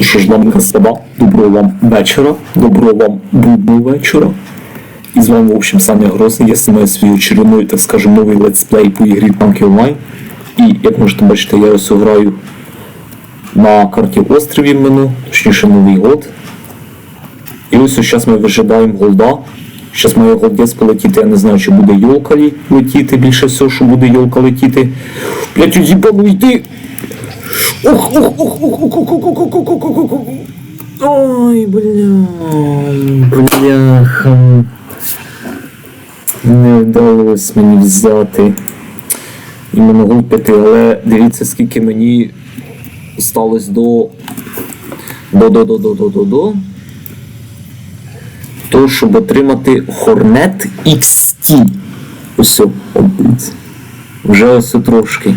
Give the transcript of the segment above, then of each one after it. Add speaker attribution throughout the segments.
Speaker 1: Що ж вам господа, доброго вам вечора, доброго вам будного вечора. І з вами, в общем, Саня Грозний, я знімаю свій очередной, так скажем, новий летсплей по ігрі Танки Онлайн. І, як можете бачити, я ось граю на карті островів мену, точніше Новий год. І ось зараз ми вижидаємо голда. Зараз має голдець полетіти, я не знаю, чи буде йолка летіти, більше всього, що буде йолка летіти. Блять, уїбану йди! Ох, ох, ох, ох, ох, ох, ох, ох, ох, ох, ох, ох. Ой, бля, бляха. Не вдалося мені взяти іменно гол п'яти, але дивіться, скільки мені осталось до. До до до до до до до. То, щоб отримати Hornet XT. Ось. Вже ось трошки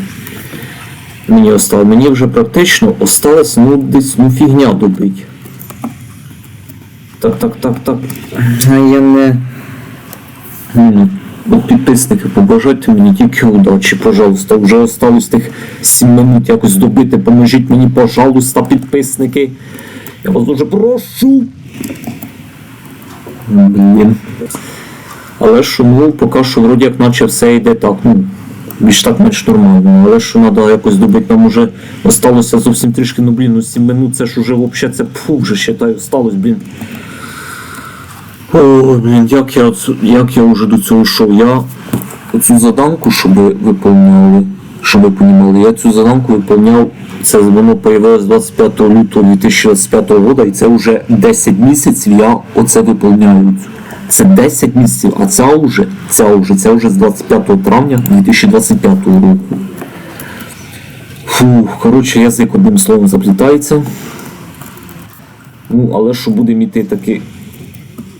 Speaker 1: мені осталось. Мені вже практично осталось ну десь ну фігня добить. Так, так, так, так. А я не. От підписники, побажайте мені тільки удачі, пожалуйста. Вже осталось тих 7 минут якось добити. Поможіть мені, пожалуйста, підписники. Я вас дуже прошу. Блін. Але що, ну, поки що вроді як наче все йде так, ну, менш нормально. Але що треба якось добити, нам уже осталося зовсім трішки, ну блін, ну 7 минут, це ж уже взагалі це фу, вже считаю, осталось, блін. О, блін, як я, як я вже до цього йшов. Я оцю заданку, щоб ви виповняли, щоб ви понімали, я цю заданку виповняв, це воно появилось 25 лютого 2025 року, і це вже 10 місяців я оце виповняю. Це 10 місяців, а ця вже, ця вже, ця вже з 25 травня 2025 року. Фу, коротше, язик одним словом заплітається. Ну, але що будемо йти таки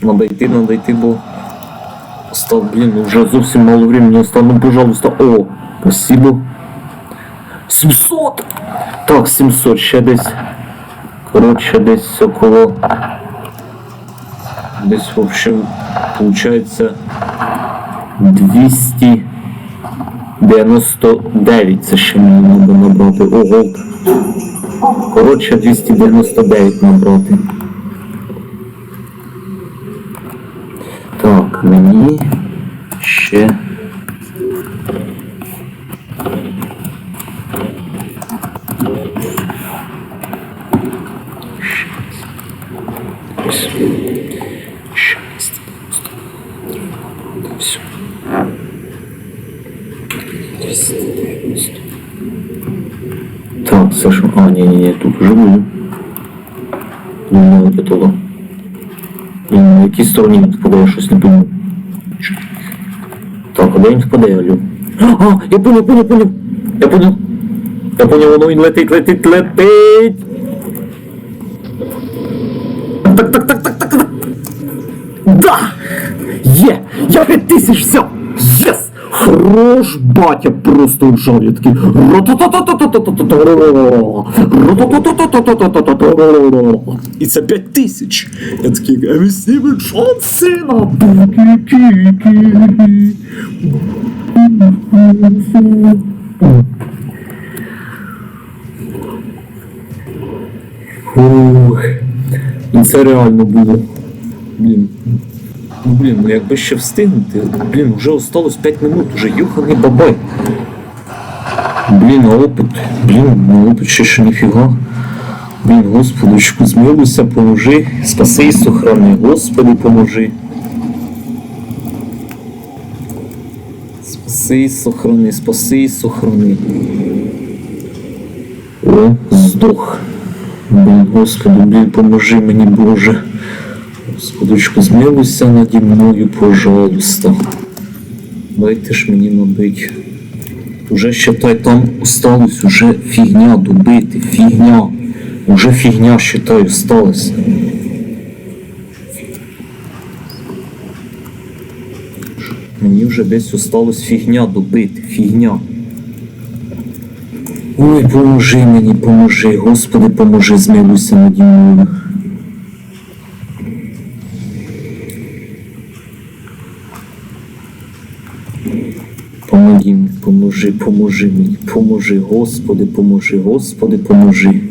Speaker 1: надо йти, надо йти, бо став, блін, ну вже зовсім мало времени осталось. Ну, пожалуйста, о, спасибо. 700! Так, 700, ще десь. Коротше, десь около. Десь, в общем, получается 299. Це ще мені треба набрати. О. Коротше, 299 набрати. Так, мені ще. Так, Саша. А, ні, тут буду. Ну, не готово. Ні, на якій стороні він впаде, я щось не пойму. Так, а де він впаде, алю? А, я понял, понял, понял. Я понял. Я понял, воно він летить, летить, летить. Так, так, так, так, так, так. Да! Є! Я 5000 взяв! Єс! Хорош, батя, просто вжав, я такий. І це 5 тисяч. Я такий, а ви сніми Джон Сина. Ух. І це реально було. Блін. Ну блін, ну якби ще встигнути, блін, вже осталось 5 минут, уже юханий бабай. Блін, а опит, блін, на опит ще ще ніфіга. Блін, господочку, змилуйся, поможи, спаси і сохрани, Господи, поможи. Спаси і сохрани, спаси і сохрани. О, здох. Блін, Господи, блін, поможи мені, Боже. Господочку, змилуйся наді мною, пожалуйста. Дайте ж мені набить. Уже считай, там осталось уже фігня добити, фігня. Уже фігня, считай, осталось. Мені вже десь осталось фігня добити, фігня. Ой, поможи мені, поможи, Господи, поможи, змилуйся наді мною. Помоги мені, поможи, поможи мені, поможи, Господи, поможи, Господи, поможи.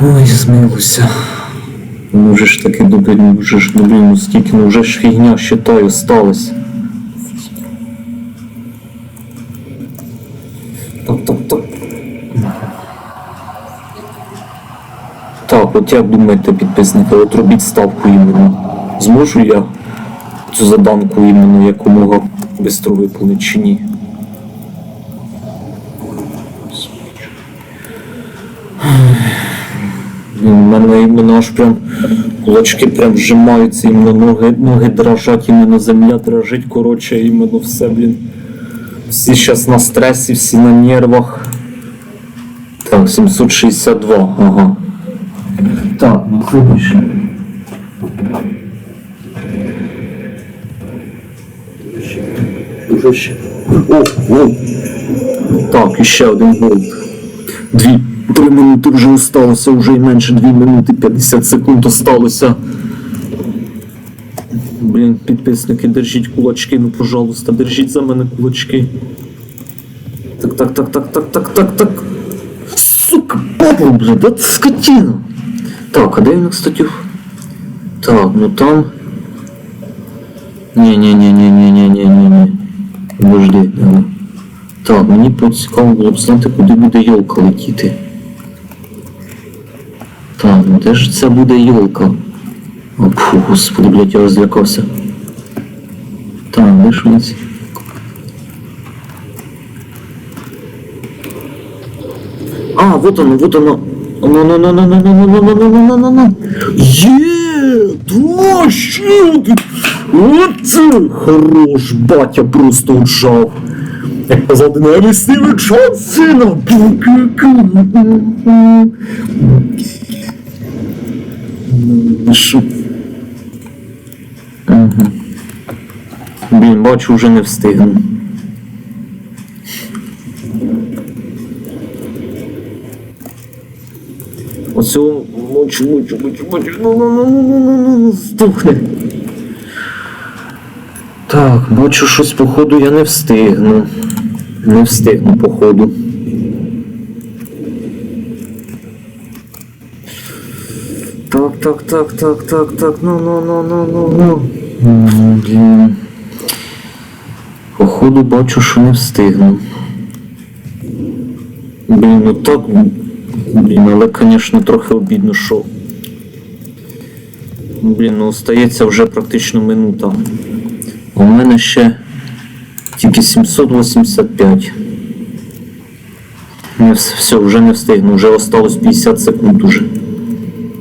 Speaker 1: Ой, змилуйся. Ну вже ж таки добре, ну вже ж, ну ну скільки, ну вже ж фігня. Так, так, так. Так, от як думаєте, підписники, от робіть ставку іменно. Зможу я цю заданку іменно якомога швидко виповнити чи ні? Блін, У мене іменно аж прям кулачки прям вжимаються, іменно ноги, ноги дрожать, іменно земля дрожить, коротше, іменно все, блін. Всі зараз на стресі, всі на нервах. Так, 762, ага. Так, ну слухай. Уже ще. О, о. Так, і ще один голд. Дві. Три минути вже осталося, вже й менше 2 минути 50 секунд осталося. Блін, підписники, держіть кулачки, ну пожалуйста, держіть за мене кулачки. Так, так, так, так, так, так, так, так. Сука, папа, блін, да ти скотина. Так, а де він, кстати? Так, ну там. Не-не-не-не-не-не-не-не-не. Подожди. Так, мені цікаво було б знати, куди буде йолка летіти. Ну де ж це буде йолка? О, господи, блядь, я розлякався. Так, де ж вона ці? А, вот оно, вот оно. Ну, ну, ну, ну, ну, ну, ну, ну, ну, ну, ну, ну, ну. Є, два, ще. Оце хорош, батя просто вжав. Як казав динамі Стівен Джонсона. Ну, Що? Ага. Блін, бачу, вже не встигну. Оцю мочу, мочу, мочу, мочу. Ну, ну, ну, ну, ну, ну, ну, ну, стухне. Так, бачу, щось походу я не встигну. Не встигну, походу. Так, так, так, так, так, ну, ну, ну, ну, ну, ну. М, Блін. Походу бачу, що не встигну. Блін, ну так. Блін, але, звісно, трохи обідно, що. Блін, ну остається вже практично минута. У мене ще тільки 785. Не, вс- все, вже не встигну, вже осталось 50 секунд уже.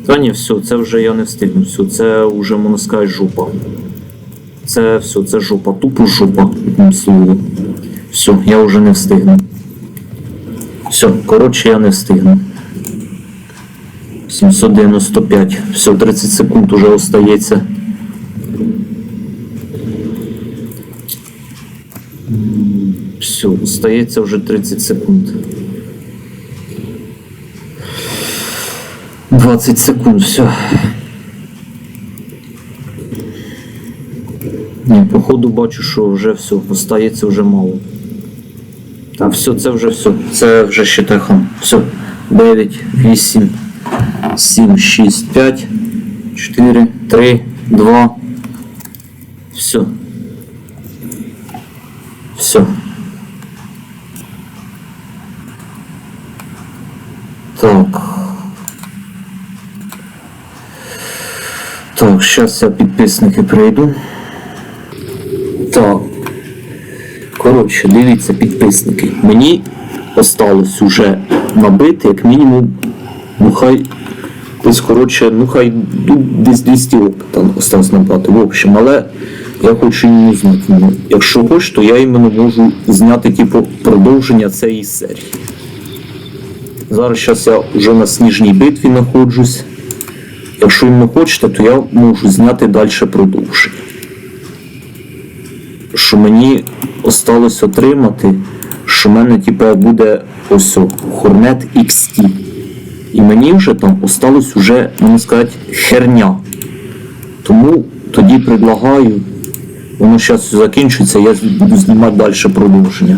Speaker 1: Та ні, все, це вже я не встигну. Все, це вже можна сказати жопа. Це все, це жопа, тупо жопа, одним словом. Все, я вже не встигну. Все, коротше, я не встигну. 795. Все, 30 секунд уже остається. Все, остається вже 30 секунд. 20 секунд, все. Ні, походу бачу, що вже все, остається вже мало. А все, це вже все. Це вже ще тихо. Все. 9, 8, 7, 6, 5, 4, 3, 2. Все. Все. Так. Так, зараз я підписники прийду. Так. Коротше, дивіться, підписники. Мені осталось уже набити, як мінімум, ну хай десь, коротше, ну хай десь 200 опита осталось набрати. В общем, але я хочу іменно знати. Ну, якщо хочеш, то я іменно можу зняти типу, продовження цієї серії. Зараз зараз я вже на сніжній битві знаходжусь. Якщо іменно хочете, то я можу зняти далі продовження що мені осталось отримати, що в мене типу, буде ось Hornet XT. І мені вже там осталось уже, можна сказати, херня. Тому тоді предлагаю, воно зараз закінчиться, я буду знімати далі продовження.